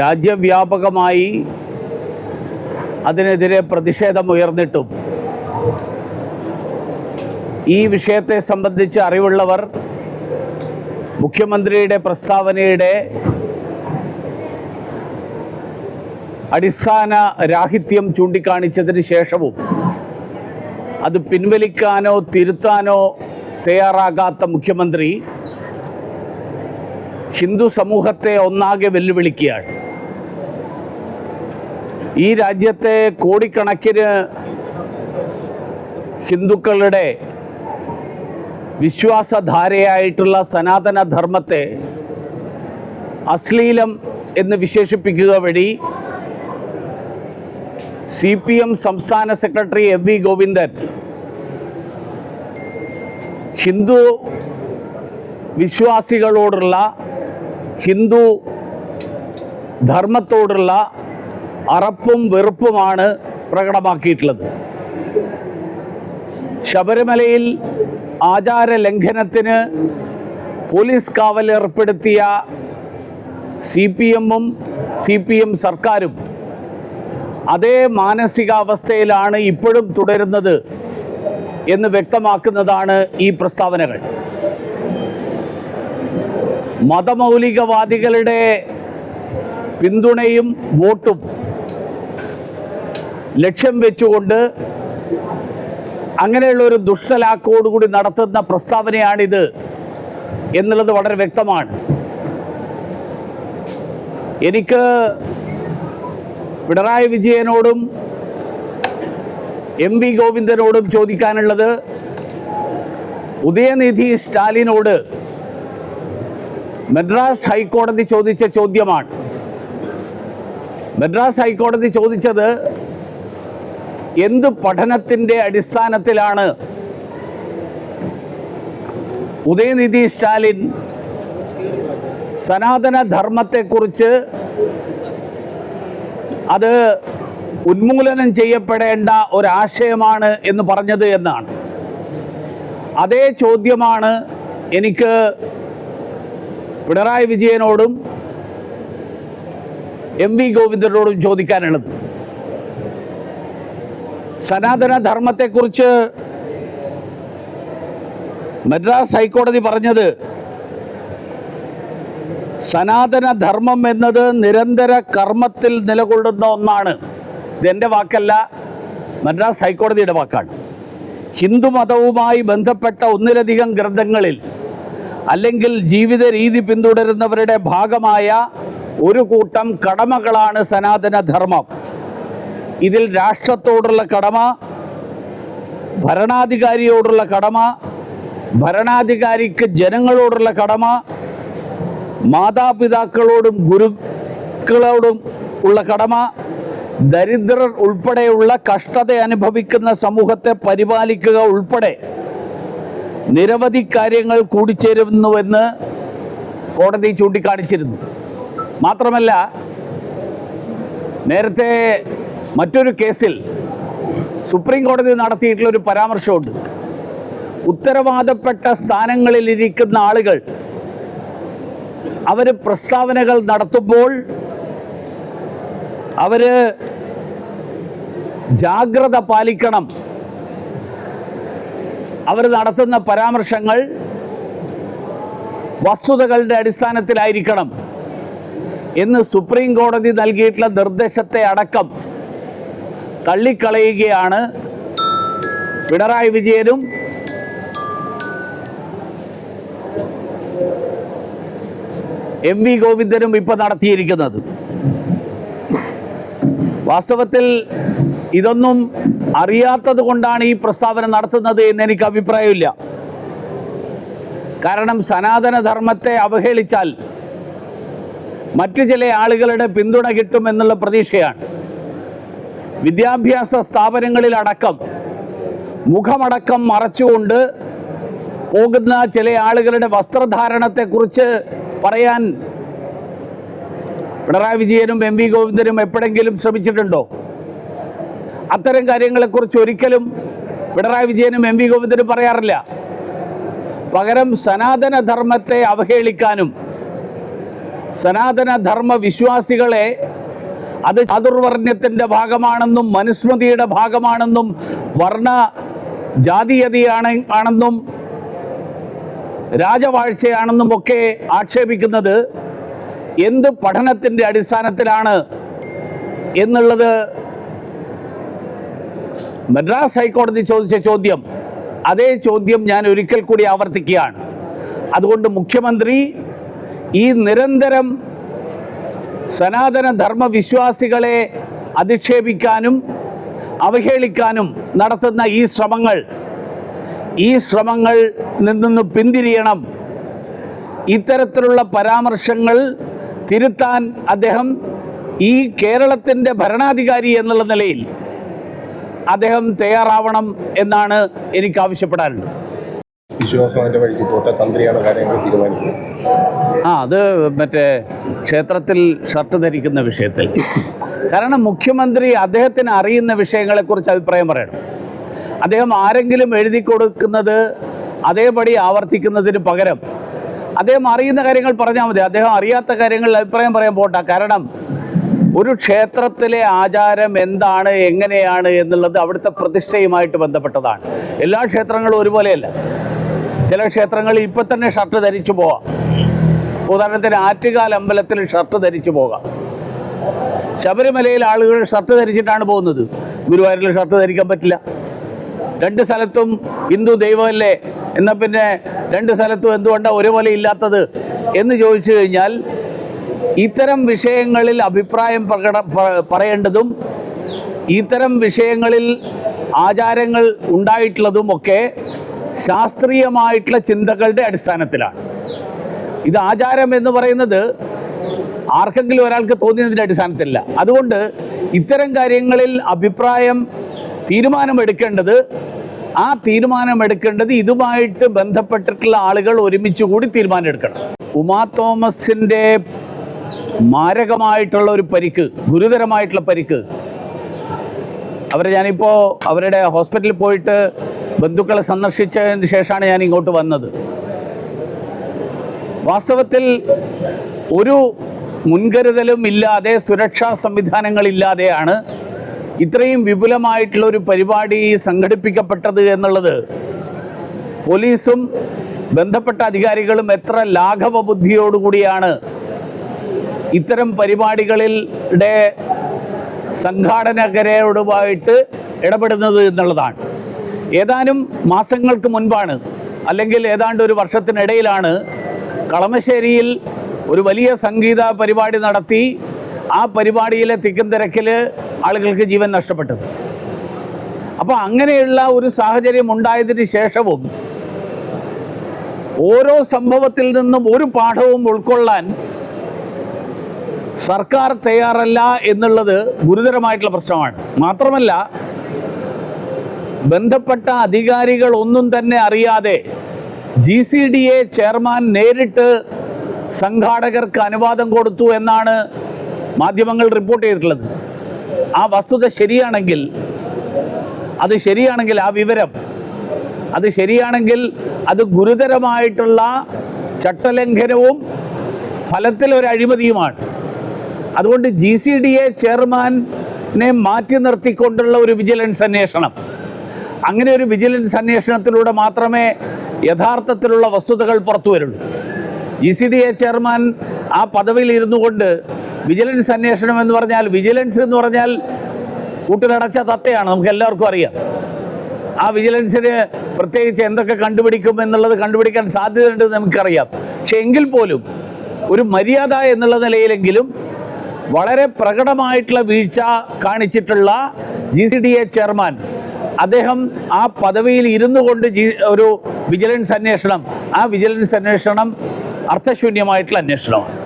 രാജ്യവ്യാപകമായി അതിനെതിരെ പ്രതിഷേധം ഉയർന്നിട്ടും ഈ വിഷയത്തെ സംബന്ധിച്ച് അറിവുള്ളവർ മുഖ്യമന്ത്രിയുടെ പ്രസ്താവനയുടെ അടിസ്ഥാന രാഹിത്യം ചൂണ്ടിക്കാണിച്ചതിന് ശേഷവും അത് പിൻവലിക്കാനോ തിരുത്താനോ തയ്യാറാകാത്ത മുഖ്യമന്ത്രി ഹിന്ദു സമൂഹത്തെ ഒന്നാകെ വെല്ലുവിളിക്കുകയാണ്. ഈ രാജ്യത്തെ കോടിക്കണക്കിന് ഹിന്ദുക്കളുടെ വിശ്വാസധാരയായിട്ടുള്ള സനാതന ധർമ്മത്തെ അശ്ലീലം എന്ന് വിശേഷിപ്പിക്കുക വഴി സി പി എം സംസ്ഥാന secretary M V Govindan Hindu വിശ്വാസികളോടുള്ള Hindu ധർമ്മത്തോടുള്ള അറപ്പും വെറുപ്പുമാണ് പ്രകടമാക്കിയിട്ടുള്ളത്. ശബരിമലയിൽ ആചാര ലംഘനത്തിന് പോലീസ് കാവൽ ഏർപ്പെടുത്തിയ സി പി എമ്മും സി പി എം സർക്കാരും അതേ മാനസികാവസ്ഥയിലാണ് ഇപ്പോഴും തുടരുന്നത് എന്ന് വ്യക്തമാക്കുന്നതാണ് ഈ പ്രസ്താവനകൾ. മതമൗലികവാദികളുടെ പിന്തുണയും വോട്ടും ലക്ഷ്യം വെച്ചുകൊണ്ട് അങ്ങനെയുള്ള ഒരു ദുഷ്ടലാക്കോടുകൂടി നടത്തുന്ന പ്രസ്താവനയാണിത് എന്നുള്ളത് വളരെ വ്യക്തമാണ്. എനിക്ക് പിണറായി വിജയനോടും എം വി ഗോവിന്ദനോടും ചോദിക്കാനുള്ളത് ഉദയനിധി സ്റ്റാലിനോട് മദ്രാസ് ഹൈക്കോടതി ചോദിച്ച ചോദ്യമാണ്. മദ്രാസ് ഹൈക്കോടതി ചോദിച്ചത് എന്ത് പഠനത്തിന്റെ അടിസ്ഥാനത്തിലാണ് ഉദയനിധി സ്റ്റാലിൻ സനാതന ധർമ്മത്തെക്കുറിച്ച് അത് ഉന്മൂലനം ചെയ്യപ്പെടേണ്ട ഒരാശയമാണ് എന്ന് പറഞ്ഞത് എന്നാണ്. അതേ ചോദ്യമാണ് എനിക്ക് പിണറായി വിജയനോടും എം വി ഗോവിന്ദനോടും ചോദിക്കാനുള്ളത്. സനാതന ധർമ്മത്തെക്കുറിച്ച് മദ്രാസ് ഹൈക്കോടതി പറഞ്ഞത് സനാതന ധർമ്മം എന്നത് നിരന്തര കർമ്മത്തിൽ നിലകൊള്ളുന്ന ഒന്നാണ്. ഇതെന്റെ വാക്കല്ല മദ്രാസ് ഹൈക്കോടതിയുടെ വാക്കാണ്. ഹിന്ദു മതവുമായി ബന്ധപ്പെട്ട ഒന്നിലധികം ഗ്രന്ഥങ്ങളിൽ അല്ലെങ്കിൽ ജീവിത രീതി പിന്തുടരുന്നവരുടെ ഭാഗമായ ഒരു കൂട്ടം കടമകളാണ് സനാതന ധർമ്മം. ഇതിൽ രാഷ്ട്രത്തോടുള്ള കടമ ഭരണാധികാരിയോടുള്ള കടമ ഭരണാധികാരിക്ക് ജനങ്ങളോടുള്ള കടമ മാതാപിതാക്കളോടും ഗുരുക്കളോടും ഉള്ള കടമ ദരിദ്രർ ഉൾപ്പെടെയുള്ള കഷ്ടത അനുഭവിക്കുന്ന സമൂഹത്തെ പരിപാലിക്കുക ഉൾപ്പെടെ നിരവധി കാര്യങ്ങൾ കൂടിച്ചേരുന്നുവെന്ന് കോടതി ചൂണ്ടിക്കാണിച്ചിരുന്നു. മാത്രമല്ല നേരത്തെ മറ്റൊരു കേസിൽ സുപ്രീം കോടതി നടത്തിയിട്ടുള്ള ഒരു പരാമർശമുണ്ട്. ഉത്തരവാദപ്പെട്ട സ്ഥാനങ്ങളിൽ ഇരിക്കുന്ന ആളുകൾ അവർ പ്രസ്താവനകൾ നടത്തുമ്പോൾ അവർ ജാഗ്രത പാലിക്കണം. അവർ നടത്തുന്ന പരാമർശങ്ങൾ വസ്തുതകളുടെ അടിസ്ഥാനത്തിലായിരിക്കണം എന്ന് സുപ്രീം കോടതി നൽകിയിട്ടുള്ള നിർദ്ദേശത്തെ അടക്കം തള്ളിക്കളയുകയാണ് പിണറായി വിജയനും എം വി ഗോവിന്ദനും ഇപ്പോൾ നടത്തിയിരിക്കുന്നത്. വാസ്തവത്തിൽ ഇതൊന്നും അറിയാത്തത് കൊണ്ടാണ് ഈ പ്രസ്താവന നടത്തുന്നത് എന്ന് എനിക്ക് അഭിപ്രായമില്ല. കാരണം സനാതനധർമ്മത്തെ അവഹേളിച്ചാൽ മറ്റു ചില ആളുകളുടെ പിന്തുണ കിട്ടുമെന്നുള്ള പ്രതീക്ഷയാണ്. വിദ്യാഭ്യാസ സ്ഥാപനങ്ങളിലടക്കം മുഖമടക്കം മറച്ചുകൊണ്ട് പോകുന്ന ചില ആളുകളുടെ വസ്ത്രധാരണത്തെക്കുറിച്ച് പറയാൻ പിണറായി വിജയനും എം വി ഗോവിന്ദനും എപ്പോഴെങ്കിലും ശ്രമിച്ചിട്ടുണ്ടോ? അത്തരം കാര്യങ്ങളെക്കുറിച്ച് ഒരിക്കലും പിണറായി വിജയനും എം വി ഗോവിന്ദനും പറയാറില്ല. പകരം സനാതനധർമ്മത്തെ അവഹേളിക്കാനും സനാതനധർമ്മ വിശ്വാസികളെ അത് ചാതുർവർണത്തിന്റെ ഭാഗമാണെന്നും മനുസ്മൃതിയുടെ ഭാഗമാണെന്നും വർണ ജാതീയതയാണ് ആണെന്നും രാജവാഴ്ചയാണെന്നും ഒക്കെ ആക്ഷേപിക്കുന്നത് എന്ത് പഠനത്തിന്റെ അടിസ്ഥാനത്തിലാണ് എന്നുള്ളത് മദ്രാസ് ഹൈക്കോടതി ചോദിച്ച ചോദ്യം. അതേ ചോദ്യം ഞാൻ ഒരിക്കൽ കൂടി ആവർത്തിക്കുകയാണ്. അതുകൊണ്ട് മുഖ്യമന്ത്രി ഈ നിരന്തരം സനാതന ധർമ്മ വിശ്വാസികളെ അധിക്ഷേപിക്കാനും അവഹേളിക്കാനും നടത്തുന്ന ഈ ശ്രമങ്ങൾ ഈ ശ്രമങ്ങൾ നിന്ന് പിന്തിരിയണം. ഇത്തരത്തിലുള്ള പരാമർശങ്ങൾ തിരുത്താൻ അദ്ദേഹം ഈ കേരളത്തിന്റെ ഭരണാധികാരി എന്നുള്ള നിലയിൽ അദ്ദേഹം തയ്യാറാവണം എന്നാണ് എനിക്ക് ആവശ്യപ്പെടാനുള്ളത് തന്ത്രിയാണ് ആ അത് മറ്റേ ക്ഷേത്രത്തിൽ ഷർട്ട് ധരിക്കുന്ന വിഷയത്തിൽ. കാരണം മുഖ്യമന്ത്രി അദ്ദേഹത്തിന് അറിയുന്ന വിഷയങ്ങളെക്കുറിച്ച് അഭിപ്രായം പറയണം. അദ്ദേഹം ആരെങ്കിലും എഴുതി കൊടുക്കുന്നത് അതേപടി ആവർത്തിക്കുന്നതിന് പകരം അദ്ദേഹം അറിയുന്ന കാര്യങ്ങൾ പറഞ്ഞാൽ മതി. അദ്ദേഹം അറിയാത്ത കാര്യങ്ങളിൽ അഭിപ്രായം പറയാൻ പോട്ടെ കാരണം ഒരു ക്ഷേത്രത്തിലെ ആചാരം എന്താണ് എങ്ങനെയാണ് എന്നുള്ളത് അവിടുത്തെ പ്രതിഷ്ഠയുമായിട്ട് ബന്ധപ്പെട്ടതാണ്. എല്ലാ ക്ഷേത്രങ്ങളും ഒരുപോലെയല്ല. ചില ക്ഷേത്രങ്ങളിൽ ഇപ്പം തന്നെ ഷർട്ട് ധരിച്ചു പോവാം. ഉദാഹരണത്തിന് ആറ്റുകാൽ അമ്പലത്തിൽ ഷർട്ട് ധരിച്ചു പോകാം. ശബരിമലയിൽ ആളുകൾ ഷർട്ട് ധരിച്ചിട്ടാണ് പോകുന്നത്. ഗുരുവായൂരിൽ ഷർട്ട് ധരിക്കാൻ പറ്റില്ല. രണ്ട് സ്ഥലത്തും ഹിന്ദു ദൈവമല്ലേ? എന്നാൽ പിന്നെ രണ്ട് സ്ഥലത്തും എന്തുകൊണ്ടാണ് ഒരുപോലെ ഇല്ലാത്തത്? എന്ന് ചോദിച്ചു കഴിഞ്ഞാൽ ഇത്തരം വിഷയങ്ങളിൽ അഭിപ്രായം പ്രകട പറയേണ്ടതും ഇത്തരം വിഷയങ്ങളിൽ ആചാരങ്ങൾ ഉണ്ടായിട്ടുള്ളതുമൊക്കെ ശാസ്ത്രീയമായിട്ടുള്ള ചിന്തകളുടെ അടിസ്ഥാനത്തിലാണ്. ഇത് ആചാരം എന്ന് പറയുന്നത് ആർക്കെങ്കിലും ഒരാൾക്ക് തോന്നിയതിന്റെ അടിസ്ഥാനത്തിലല്ല. അതുകൊണ്ട് ഇത്തരം കാര്യങ്ങളിൽ അഭിപ്രായം തീരുമാനമെടുക്കേണ്ടത് ആ തീരുമാനമെടുക്കേണ്ടത് ഇതുമായിട്ട് ബന്ധപ്പെട്ടിട്ടുള്ള ആളുകൾ ഒരുമിച്ച് കൂടി തീരുമാനമെടുക്കണം. ഉമാ തോമസിന്റെ മാരകമായിട്ടുള്ള ഒരു പരിക്ക് ഗുരുതരമായിട്ടുള്ള പരിക്ക്. അവരെ ഞാനിപ്പോൾ അവരുടെ ഹോസ്പിറ്റലിൽ പോയിട്ട് ബന്ധുക്കളെ സന്ദർശിച്ചതിന് ശേഷമാണ് ഞാൻ ഇങ്ങോട്ട് വന്നത്. വാസ്തവത്തിൽ ഒരു മുൻകരുതലും ഇല്ലാതെ സുരക്ഷാ സംവിധാനങ്ങളില്ലാതെയാണ് ഇത്രയും വിപുലമായിട്ടുള്ള ഒരു പരിപാടി സംഘടിപ്പിക്കപ്പെട്ടത് എന്നുള്ളത്. പോലീസും ബന്ധപ്പെട്ട അധികാരികളും എത്ര ലാഘവ ബുദ്ധിയോടുകൂടിയാണ് ഇത്തരം പരിപാടികളിലെ സംഘാടനകരോടുമായിട്ട് ഇടപെടുന്നത് എന്നുള്ളതാണ്. ഏതാനും മാസങ്ങൾക്ക് മുൻപാണ് അല്ലെങ്കിൽ ഏതാണ്ട് ഒരു വർഷത്തിനിടയിലാണ് കളമശ്ശേരിയിൽ ഒരു വലിയ സംഗീത പരിപാടി നടത്തി ആ പരിപാടിയിലെ തിക്കും തിരക്കിൽ ആളുകൾക്ക് ജീവൻ നഷ്ടപ്പെട്ടത്. അപ്പോൾ അങ്ങനെയുള്ള ഒരു സാഹചര്യം ഉണ്ടായതിന് ശേഷവും ഓരോ സംഭവത്തിൽ നിന്നും ഒരു പാഠവും ഉൾക്കൊള്ളാൻ സർക്കാർ തയ്യാറല്ല എന്നുള്ളത് ഗുരുതരമായിട്ടുള്ള പ്രശ്നമാണ്. മാത്രമല്ല ബന്ധപ്പെട്ട അധികാരികൾ ഒന്നും തന്നെ അറിയാതെ G C D A chairman നേരിട്ട് സംഘാടകർക്ക് അനുവാദം കൊടുത്തു എന്നാണ് മാധ്യമങ്ങൾ റിപ്പോർട്ട് ചെയ്തിട്ടുള്ളത്. ആ വസ്തുത ശരിയാണെങ്കിൽ അത് ശരിയാണെങ്കിൽ ആ വിവരം അത് ശരിയാണെങ്കിൽ അത് ഗുരുതരമായിട്ടുള്ള ചട്ടലംഘനവും ഫലത്തിൽ ഒരു അഴിമതിയുമാണ് അതുകൊണ്ട് ജി സി ഡി എ ചെയർമാനെ മാറ്റി നിർത്തിക്കൊണ്ടുള്ള ഒരു വിജിലൻസ് അന്വേഷണം. അങ്ങനെ ഒരു വിജിലൻസ് അന്വേഷണത്തിലൂടെ മാത്രമേ യഥാർത്ഥത്തിലുള്ള വസ്തുതകൾ പുറത്തു വരുള്ളൂ. G C D A chairman ആ പദവിയിൽ ഇരുന്നു കൊണ്ട് വിജിലൻസ് അന്വേഷണം എന്ന് പറഞ്ഞാൽ വിജിലൻസ് എന്ന് പറഞ്ഞാൽ കൂട്ടിലടച്ച തത്തയാണ് നമുക്ക് എല്ലാവർക്കും അറിയാം. ആ വിജിലൻസിന് പ്രത്യേകിച്ച് എന്തൊക്കെ കണ്ടുപിടിക്കും എന്നുള്ളത് കണ്ടുപിടിക്കാൻ സാധ്യതയുണ്ടെന്ന് നമുക്കറിയാം. പക്ഷെ എങ്കിൽ പോലും ഒരു മര്യാദ എന്നുള്ള നിലയിലെങ്കിലും വളരെ പ്രകടമായിട്ടുള്ള വീഴ്ച കാണിച്ചിട്ടുള്ള G C D A chairman അദ്ദേഹം ആ പദവിയിൽ ഇരുന്നു കൊണ്ട് ജി ഒരു വിജിലൻസ് അന്വേഷണം ആ വിജിലൻസ് അന്വേഷണം അർത്ഥശൂന്യമായിട്ടുള്ള അന്വേഷണമാണ്.